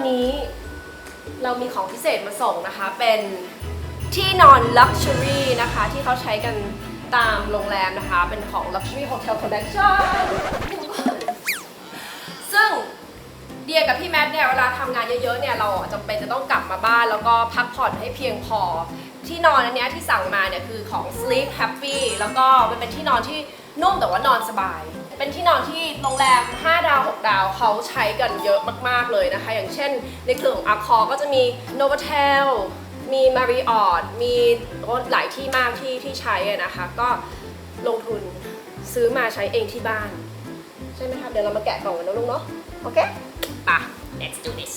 วันนี้เรามีของพิเศษมาส่งนะคะ เป็นที่นอน Luxury นะคะที่เขาใช้กันตามโรงแรมนะคะ เป็นของ Luxury Hotel Collection ซึ่งเดียกับพี่แมทเนี่ยเวลาทำงานเยอะๆเนี่ยเราจำเป็นจะต้องกลับมาบ้าน แล้วก็พักผ่อนให้เพียงพอ ที่นอนอันเนี้ยที่สั่งมาเนี่ยคือของ Sleep Happy แล้วก็มันเป็นที่นอนที่นุ่มแต่ว่านอนสบาย เป็นที่นอนที่โรงแรม5ดาว6ดาวเขาใช้กันเยอะมาก ๆ เลยนะคะ อย่างเช่นในเครือของ Accor ก็จะมี Novotel มี Marriott มีหลายที่มากที่ที่ใช้นะคะ ก็ลงทุนซื้อมาใช้เองที่บ้าน ใช่ไหมครับเดี๋ยวเรามาแกะกล่องกันนะลุงเนาะโอเคป่ะ let's do this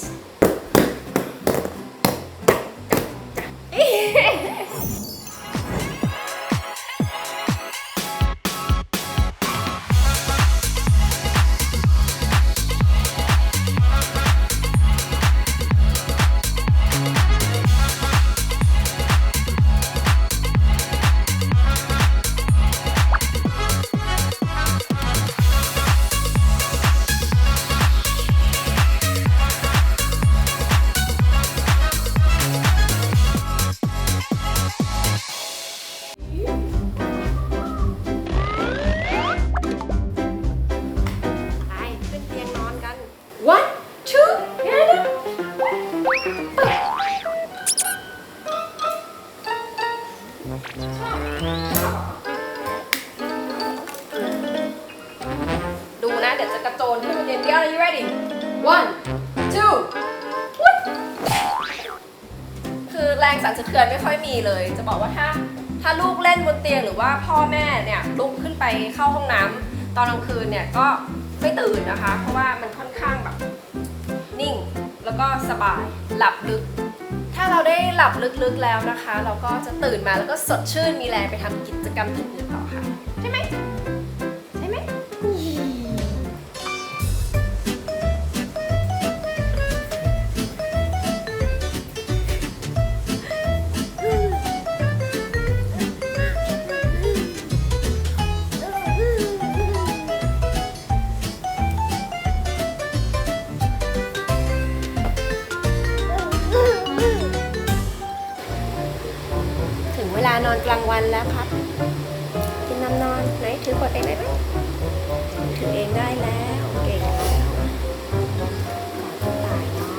รงสั่นสะเทือนไม่ค่อยมีเลย จะบอกว่าถ้าถ้าลูกเล่นบนเตียงหรือว่าพ่อแม่เนี่ยลุกขึ้นไปเข้าห้องน้ำตอนกลางคืนเนี่ยก็ไม่ตื่นนะคะ เพราะว่ามันค่อนข้างแบบนิ่งแล้วก็สบายหลับลึก ถ้าเราได้หลับลึกๆแล้วนะคะ เราก็จะตื่นมาแล้วก็สดชื่นมีแรงไปทำกิจกรรมอื่นๆต่อ วันแล้วครับ กินน้ำนอนไหนถือกดเองได้ไหมถือเองได้แล้วเก่งแล้วตายเนาะ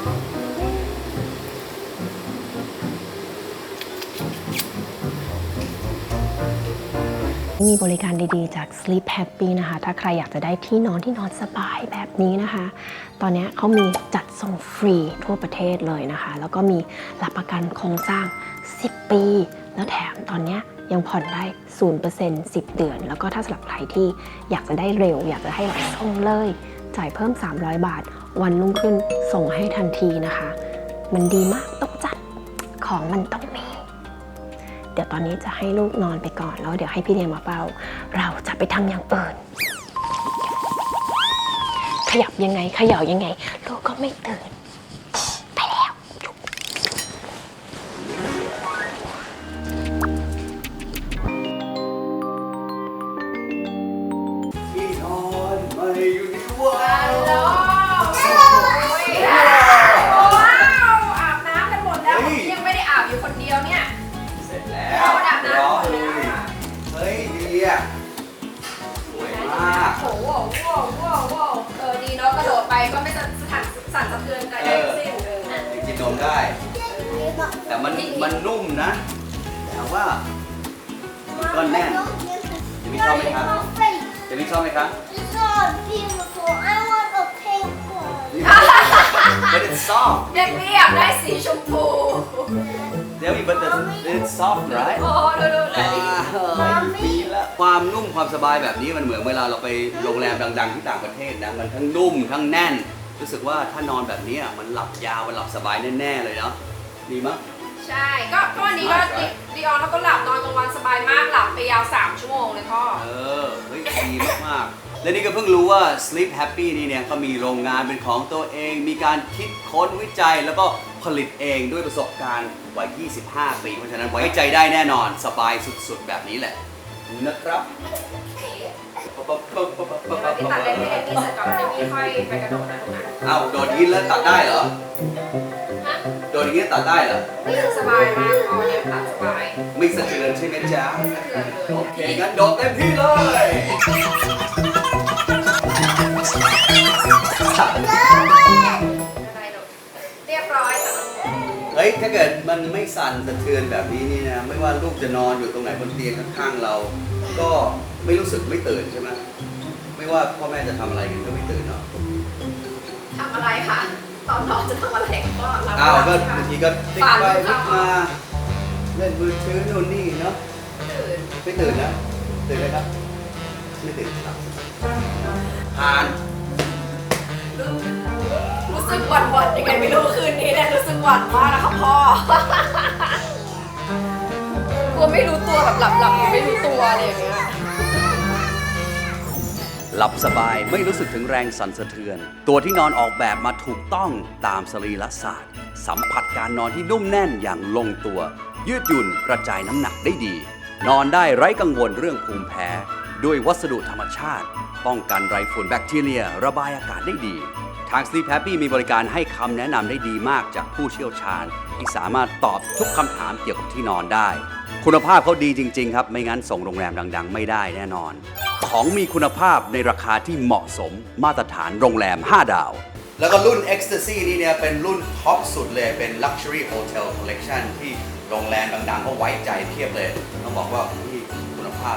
มีบริการดีๆจาก Sleep Happy นะคะ ถ้าใครอยากจะได้ที่นอนที่นอนสบายแบบนี้นะคะ ตอนนี้เขามีจัดส่งฟรีทั่วประเทศเลยนะคะ แล้วก็มีรับประกันโครงสร้าง 10 ปี แล้วแถมตอนนี้ ยังผ่อนได้0% 10เดือน แล้วก็ถ้าสำหรับใครที่อยากจะได้เร็ว อยากจะให้แบบส่งเลย จ่ายเพิ่ม 300 บาท วันรุ่งขึ้นส่งให้ทันทีนะคะ มันดีมากต้องจัดของมันต้องมี เดี๋ยวตอนนี้จะให้ลูกนอนไปก่อนแล้วเดี๋ยวให้พี่เดียมาเฝ้า เราจะไปทำอย่างอื่นขยับยังไงขย่ายังไงลูกก็ไม่ตื่น แต่มันมันนุ่มนะ แต่ว่าก็แน่นจะมีชอบไหมครับจะมีชอบไหมครับ It's so beautiful. I want a pink one. but it's soft เด็กนี่อยากได้สีชมพู Tell me but the, it's soft right โอ้ดูดูเลยอ่าปีละความนุ่มความสบายแบบนี้มันเหมือนเวลาเราไปโรงแรมดัง ๆ ที่ต่างประเทศนะ มันทั้งนุ่มทั้งแน่น รู้สึกว่าถ้านอนแบบนี้อะมันหลับยาวมันหลับสบายแน่ๆเลยเนาะดีมั้ย ใช่ ก็ก็วันนี้ก็ดิดิออนแล้วก็หลับนอนกลางวันสบายมากหลับไปยาว 3 ชั่วโมงเลยพ่อ เออ เฮ้ย ดีมากๆ และนี่ก็เพิ่งรู้ว่า Sleep Happy นี่เนี่ยเขามีโรงงานเป็นของตัวเอง มีการคิดค้นวิจัย แล้วก็ผลิตเองด้วยประสบการณ์กว่า 25 ปี เพราะฉะนั้นไว้ใจได้แน่นอน สบายสุดๆ แบบนี้แหละ นะครับเดี๋ยวเราที่ตัดเล็บให้เอมมี่เสร็จก่อนเอมมี่ค่อยไปกระโดดนะลูกนะเอ้าโดดอย่างนี้แล้วตัดได้เหรอ ฮะโดดอย่างนี้ตัดได้เหรอนี่สบายมากพอเนี่ยตัดสบายไม่สะเทือนใช่ไหมจ๊ะสะเทือนเลยโอเค งั้นโดดเต็มที่เลย ฮ้ยถ้าเกิดมันไม่สั่นสะเทือนแบบนี้นี่นะไม่ว่าลูกจะนอนอยู่ตรงไหนบนเตียงข้างๆเรา ก็ไม่รู้สึกไม่ตื่นใช่ไหมไม่ว่าพ่อแม่จะทำอะไรกันก็ไม่ตื่นเนาะทำอะไรคะตอนนอนจะทำอะไรก็รับอ้าวก็ค่ะบางทีก็ติ๊กฝันไปหรือเปลุล่ากมาเล่นมือถือนู่นนี่เนาะตื่นไม่ตื่นนะตื่นไหมครับไม่ตื่นครับผ่าน รู้ สึกหวั่นหวั่นๆยังไงไม่รู้คืนนี้เนี่ยรู้สึกหวั่นมากนะคะพ่อกลัวไม่รู้ตัวแบบหลับหลับๆไม่รู้ตัวอะไรอย่างเงี้ยหลับสบายไม่รู้สึกถึงแรงสั่นสะเทือน ตัวที่นอนออกแบบมาถูกต้องตามสรีรศาสตร์ สัมผัสการนอนที่นุ่มแน่นอย่างลงตัว ยืดหยุ่นกระจายน้ำหนักได้ดี นอนได้ไร้กังวลเรื่องภูมิแพ้ ด้วยวัสดุธรรมชาติ ป้องกันไรฝุ่นแบคทีเรีย ระบายอากาศได้ดี ทาง Sleep Happy มีบริการให้คำแนะนำได้ดีมากจากผู้เชี่ยวชาญ ที่สามารถตอบทุกคำถามเกี่ยวกับที่นอนได้ คุณภาพเขาดีจริง ๆ ครับ ไม่งั้นส่งโรงแรมดัง ๆ ไม่ได้แน่นอน ของมีคุณภาพในราคาที่เหมาะสมมาตรฐานโรงแรม 5 ดาว แล้วก็รุ่น Ecstasy นี่เนี่ยเป็นรุ่นท็อปสุดเลยเป็น Luxury Hotel Collection ที่โรงแรมดังๆก็ไว้ใจเพียบเลย ต้องบอกว่านี่คุณภาพ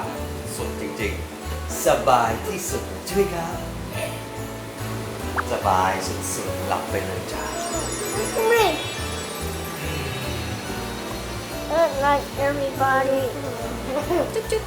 สุดจริง ๆ สบายที่สุดใช่ไหมครับ สบายสุดๆหลับไปเลยจ้าไม่ Good night everybody จุ๊บจุ๊บ